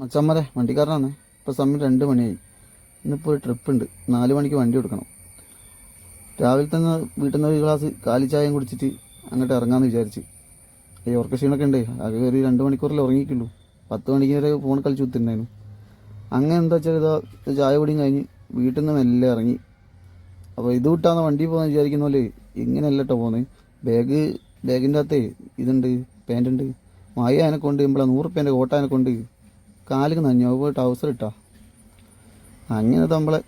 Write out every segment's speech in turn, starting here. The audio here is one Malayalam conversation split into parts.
മച്ചമ്മരെ വണ്ടിക്കാരനാണ്. ഇപ്പോൾ സമയം രണ്ട് മണിയായി. ഇന്നിപ്പോൾ ഒരു ട്രിപ്പ് ഉണ്ട്. നാല് മണിക്ക് വണ്ടി എടുക്കണം രാവിലെ തന്നെ വീട്ടിൽ നിന്ന് ഒരു ഗ്ലാസ് കാലി ചായയും കുടിച്ചിട്ട് അങ്ങോട്ട് ഇറങ്ങാമെന്ന് വിചാരിച്ച്. ഈ ഉറക്ക ക്ഷീണൊക്കെ ഉണ്ട്. ആകെ ഒരു രണ്ട് മണിക്കൂറിൽ ഉറങ്ങിയിട്ടുള്ളൂ. പത്ത് മണിക്ക് വരെ ഫോൺ കളിച്ച് കുത്തിണ്ടായിരുന്നു അങ്ങനെ എന്താ വെച്ചാൽ ഇതാ ചായ കുടിയും കഴിഞ്ഞ് വീട്ടിൽ നിന്ന് മെല്ലെ ഇറങ്ങി. അപ്പോൾ ഇത് വിട്ടാന്ന് വണ്ടി പോകാൻ വിചാരിക്കുന്ന പോലെ ഇങ്ങനെയല്ല കേട്ടോ പോകുന്നത് ബാഗ് ബാഗിന്റെ അകത്തേ ഇതുണ്ട് പാന്റുണ്ട് മായ അതിനെ കൊണ്ട് നമ്മളെ നൂറ് റുപ്യേന്റെ കോട്ട അതിനെ കൊണ്ട് കാലിക്ക് നഞ്ഞു പോയി ടൗസർ ഇട്ടാ. അങ്ങനെ നമ്മളെ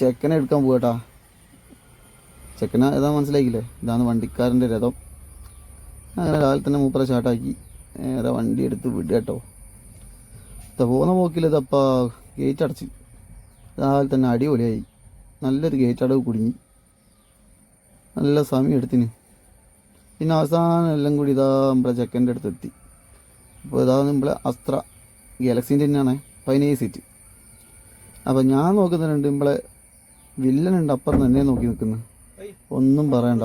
ചെക്കനെ എടുക്കാൻ പോകട്ടാ ചെക്കന ഏതാ മനസ്സിലാക്കില്ലേ ഇതാണ് വണ്ടിക്കാരന്റെ രഥം. അങ്ങനെ രാവിലെ തന്നെ മൂപ്പറ ചാട്ടാക്കി നേരെ വണ്ടി എടുത്ത് വിടുക കേട്ടോ ഇതാ പോകുന്ന പോക്കില്ല ഇതപ്പാ ഗേറ്റ് അടച്ച്. രാവിലെ തന്നെ അടിപൊളിയായി. നല്ലൊരു ഗേറ്റ് അടവ് കുടുങ്ങി. നല്ല സമയം എടുത്തിന്. പിന്നെ അവസാനം എല്ലാം കൂടി ഇതാ നമ്മളെ ചെക്കന്റെ അടുത്ത് എത്തി അപ്പോൾ ഇതാ നമ്മളെ അസ്ത്ര. ഗാലക്സീന്റെ തന്നെയാണ് പതിനേഴ് സീറ്റ് അപ്പോൾ ഞാൻ നോക്കുന്നുണ്ട് നമ്മളെ വില്ലനുണ്ട് അപ്പുറം തന്നെ നോക്കി നിൽക്കുന്നു. ഒന്നും പറയണ്ട.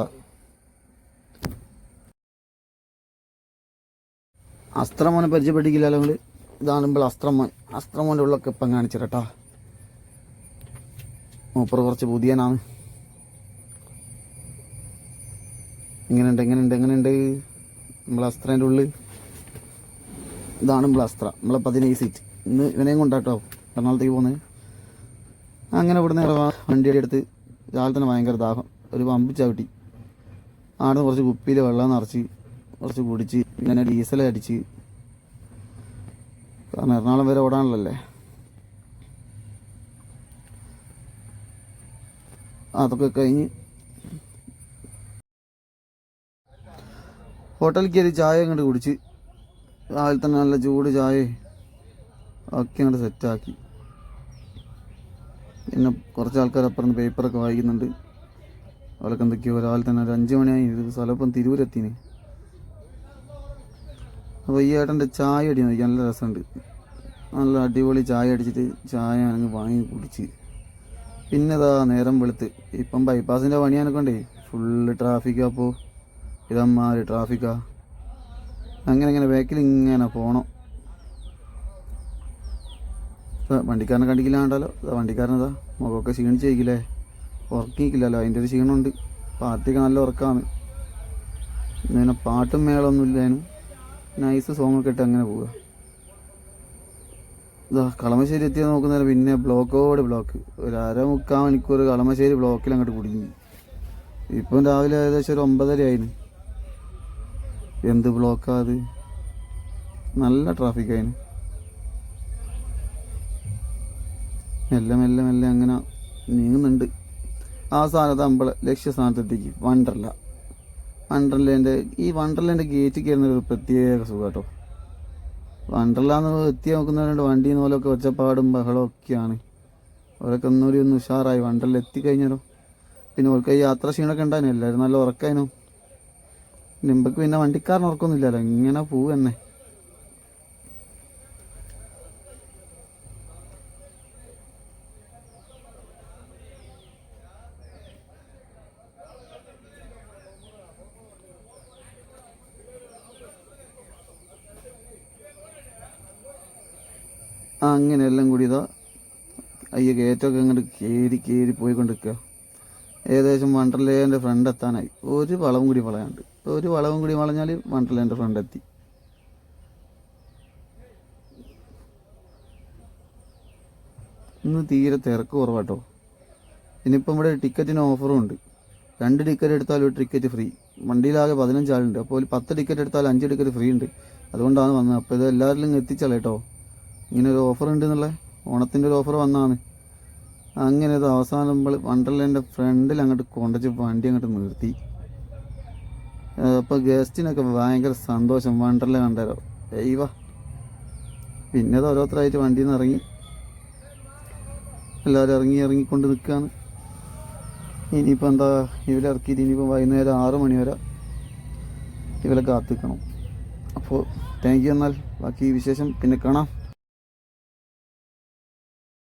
അസ്ത്രമോനെ പരിചയപ്പെട്ടിക്കില്ലല്ലോ നിങ്ങൾ ഇതാണ് നമ്മൾ അസ്ത്രമോൻ. അസ്ത്രമോന്റെ ഉള്ളൊക്കെ ഇപ്പം കാണിച്ചിരട്ടാ മൂപ്പർ കുറച്ച് പുതിയനാണ്. എങ്ങനെയുണ്ട് എങ്ങനെയുണ്ട് എങ്ങനെയുണ്ട് നമ്മളെ അസ്ത്രേന്റെ ഉള്ളിൽ ഇതാണ് നമ്മളെ അസ്ത്ര. നമ്മളെ പതിനേഴ് സീറ്റ് ഇന്ന് ഇവനെയും കൊണ്ടാട്ടോ എറണാകുളത്തേക്ക് പോകുന്നത് അങ്ങനെ ഇവിടുന്ന് വണ്ടിയുടെ എടുത്ത് രാവിലെ തന്നെ ഭയങ്കര ദാഹം. ഒരു പമ്പ് ചവിട്ടി. ആടെ കുറച്ച് കുപ്പിയിൽ വെള്ളം നിറച്ച് കുറച്ച് കുടിച്ച് ഇങ്ങനെ ഡീസൽ അടിച്ച്. കാരണം എറണാകുളം വരെ ഓടാനുള്ളല്ലേ അതൊക്കെ കഴിഞ്ഞ് ഹോട്ടലിൽ കയറി ചായ അങ്ങോട്ട് കുടിച്ച് രാവിലെ തന്നെ നല്ല ചൂട് ചായ ഒക്കെ അങ്ങോട്ട് സെറ്റാക്കി പിന്നെ കുറച്ച് ആൾക്കാർ അപ്പുറം പേപ്പറൊക്കെ വായിക്കുന്നുണ്ട്. അവരൊക്കെ എന്തൊക്കെയോ രാവിലെ തന്നെ ഒരു അഞ്ച് മണിയായി. ഇത് സ്ഥലം ഇപ്പം തിരൂരെത്തിന്. അപ്പോൾ ഈ ഏട്ടന്റെ ചായ അടി നോക്കി നല്ല രസമുണ്ട്. നല്ല അടിപൊളി ചായ അടിച്ചിട്ട് ചായ അങ്ങ് വാങ്ങി കുടിച്ച്. പിന്നെ ഇതാ നേരം വെളുത്ത്. ഇപ്പം ബൈപ്പാസിന്റെ പണിയാനൊക്കെ ഉണ്ടേ. ഫുള്ള് ട്രാഫിക്കാ അപ്പോൾ ഇതമ്മാര് ട്രാഫിക്കാ അങ്ങനെ ഇങ്ങനെ ബാക്കിൽ ഇങ്ങനെ ഇതാ വണ്ടിക്കാരനെ കണ്ടിക്കില്ലാണ്ടല്ലോ. വണ്ടിക്കാരനതാ മുഖമൊക്കെ ക്ഷീണിച്ചിരിക്കില്ലേ ഉറക്കിക്കില്ലല്ലോ അതിന്റെ ഒരു ക്ഷീണമുണ്ട് പാർട്ടിയൊക്കെ നല്ല ഉറക്കമാണ് ഇങ്ങനെ പാട്ടും മേളൊന്നും ഇല്ലേനും നൈസ് സോങ് ഒക്കെ ഇട്ട് അങ്ങനെ പോവുക. ഇതാ കളമശ്ശേരി എത്തിയാൽ നോക്കുന്നേരം പിന്നെ ബ്ലോക്കോട് ബ്ലോക്ക്. ഒരു അര മുക്കാൽ മണിക്കൂർ കളമശ്ശേരി ബ്ലോക്കിൽ അങ്ങോട്ട് കുടുങ്ങി. ഇപ്പം രാവിലെ ഏകദേശം ഒരു ഒമ്പതര ആയിരുന്നു എന്ത് ബ്ലോക്കാ അത്? നല്ല ട്രാഫിക് അതിന് മെല്ലെ മെല്ലെ മെല്ലെ അങ്ങനെ നീങ്ങുന്നുണ്ട്. ആ സ്ഥാനത്ത് നമ്മളെ ലക്ഷ്യസ്ഥാനത്തെത്തിക്ക്. വണ്ടർല. വണ്ടർലേന്റെ ഈ വണ്ടർലേന്റെ ഗേറ്റ് കയറുന്ന ഒരു പ്രത്യേക സുഖം കേട്ടോ വണ്ടർല എന്ന് എത്തി നോക്കുന്നവരുണ്ട് വണ്ടി പോലൊക്കെ ഒച്ചപ്പാടും ബഹളം ഒക്കെയാണ്. അവരൊക്കെ ഒന്നുകൂടി ഒന്ന് ഉഷാറായി. വണ്ടറിൽ എത്തിക്കഴിഞ്ഞാലോ? പിന്നെ അവർക്ക് യാത്ര ക്ഷീണമൊക്കെ ഉണ്ടായിരുന്നു എല്ലാവരും നല്ല ഉറക്കായിരുന്നു നിമ്പക്ക് പിന്നെ വണ്ടിക്കാരൻ ഉറക്കൊന്നുമില്ലല്ലോ. ഇങ്ങനെ പോവന്നെ ആ അങ്ങനെ എല്ലാം കൂടി ഇതാ. അയ്യ കയറ്റമൊക്കെ അങ്ങോട്ട് കയറി കയറി പോയിക്കൊണ്ടിരിക്കുക ഏകദേശം വണ്ടർലേന്റെ ഫ്രണ്ട് എത്താനായി. ഒരു വളവും കൂടി വളയാണ്ട്. ഒരു വളവും കൂടി വളഞ്ഞാൽ വണ്ടർലേന്റെ ഫ്രണ്ട് എത്തി. ഇന്ന് തീരെ തിരക്ക് കുറവാട്ടോ. ഇനിയിപ്പം ഇവിടെ ടിക്കറ്റിന് ഓഫറും ഉണ്ട്. രണ്ട് ടിക്കറ്റ് എടുത്താൽ ഒരു ടിക്കറ്റ് ഫ്രീ വണ്ടിയിലാകെ പതിനഞ്ച് ആളുണ്ട്. അപ്പോൾ ഒരു പത്ത് ടിക്കറ്റ് എടുത്താൽ അഞ്ച് ടിക്കറ്റ് ഫ്രീ ഉണ്ട്. അതുകൊണ്ടാണ് വന്നത്. അപ്പോൾ ഇത് എല്ലാവരിലും എത്തിച്ചാലേ കേട്ടോ ഇങ്ങനെ ഒരു ഓഫർ ഉണ്ട് എന്നുള്ള? ഓണത്തിന്റെ ഒരു ഓഫർ വന്നാണ്. അങ്ങനെ ഇത് അവസാനം നമ്മൾ വണ്ടർലാന്റെ ഫ്രണ്ടിൽ അങ്ങോട്ട് കൊണ്ടുവച്ച് വണ്ടി അങ്ങോട്ട് നിർത്തി. അപ്പോൾ ഗസ്റ്റിനൊക്കെ ഭയങ്കര സന്തോഷം വണ്ടർല കണ്ടല്ലോ. ദൈവ പിന്നെ അത് ഓരോരുത്തരായിട്ട് വണ്ടിയിൽ നിന്ന് ഇറങ്ങി. എല്ലാവരും ഇറങ്ങി ഇറങ്ങിക്കൊണ്ട് നിൽക്കുകയാണ് ഇനിയിപ്പോൾ എന്താ ഇവരെ ഇറക്കിയിട്ട് ഇനിയിപ്പോൾ വൈകുന്നേരം ആറ് മണി വരെ ഇവരെ കാത്തിക്കണം. അപ്പോൾ താങ്ക് യു എന്നാൽ. ബാക്കി വിശേഷം പിന്നെ കാണാം.